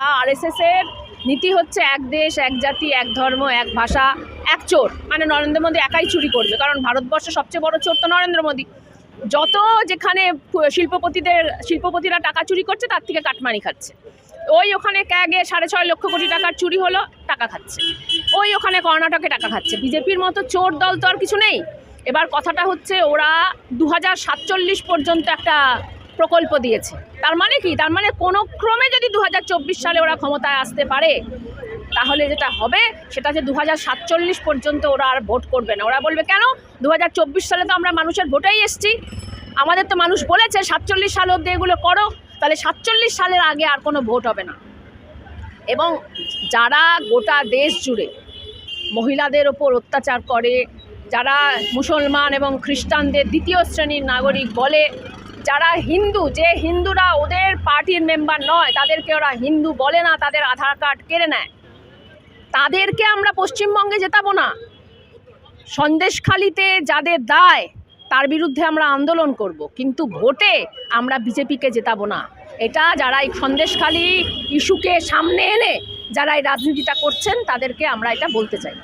RSS এর নীতি হচ্ছে এক দেশ, এক জাতি, এক ধর্ম, এক ভাষা, এক চোর। মানে নরেন্দ্র মোদী একাই চুরি করবে, কারণ ভারতবর্ষের সবচেয়ে বড় চোর তো নরেন্দ্র মোদী। যত যেখানে শিল্পপতিদের, শিল্পপতিরা টাকা চুরি করছে, তার থেকে কাটমানি খাচ্ছে। ওই ওখানে ক্যাগে সাড়ে ছয় লক্ষ কোটি টাকার চুরি হলো, টাকা খাচ্ছে। ওই ওখানে কর্ণাটকে টাকা খাচ্ছে। বিজেপির মতো চোর দল তো আর কিছু নেই। এবার কথাটা হচ্ছে, ওরা দু হাজার সাতচল্লিশ পর্যন্ত একটা প্রকল্প দিয়েছে। তার মানে কি? তার মানে কোনো ক্রমে যদি দু হাজার চব্বিশ সালে ওরা ক্ষমতায় আসতে পারে, তাহলে যেটা হবে সেটা যে দু হাজার সাতচল্লিশ পর্যন্ত ওরা আর ভোট করবে না। ওরা বলবে, কেন? দু হাজার চব্বিশ সালে তো আমরা মানুষের ভোটেই এসছি। আমাদের তো মানুষ বলেছে, সাতচল্লিশ সাল অব্দি এগুলো করো, তাহলে সাতচল্লিশ সালের আগে আর কোনো ভোট হবে না। এবং যারা গোটা দেশ জুড়ে মহিলাদের ওপর অত্যাচার করে, যারা মুসলমান এবং খ্রিস্টানদের দ্বিতীয় শ্রেণির নাগরিক বলে যারা হিন্দু, যে হিন্দুরা ওদের পার্টির মেম্বার নয়, তাদেরকে ওরা হিন্দু বলে না, তাদের আধার কার্ড কেড়ে নেয়। তাদেরকে আমরা পশ্চিমবঙ্গে জেতাবো না। সন্দেশখালিতে যাদের দায়, তার বিরুদ্ধে আমরা আন্দোলন করব। কিন্তু ভোটে আমরা বিজেপিকে জেতাবো না। এটা যারা এই সন্দেশখালি ইস্যুকে সামনে এনে, যারা এই রাজনীতিটা করছেন, তাদেরকে আমরা এটা বলতে চাই।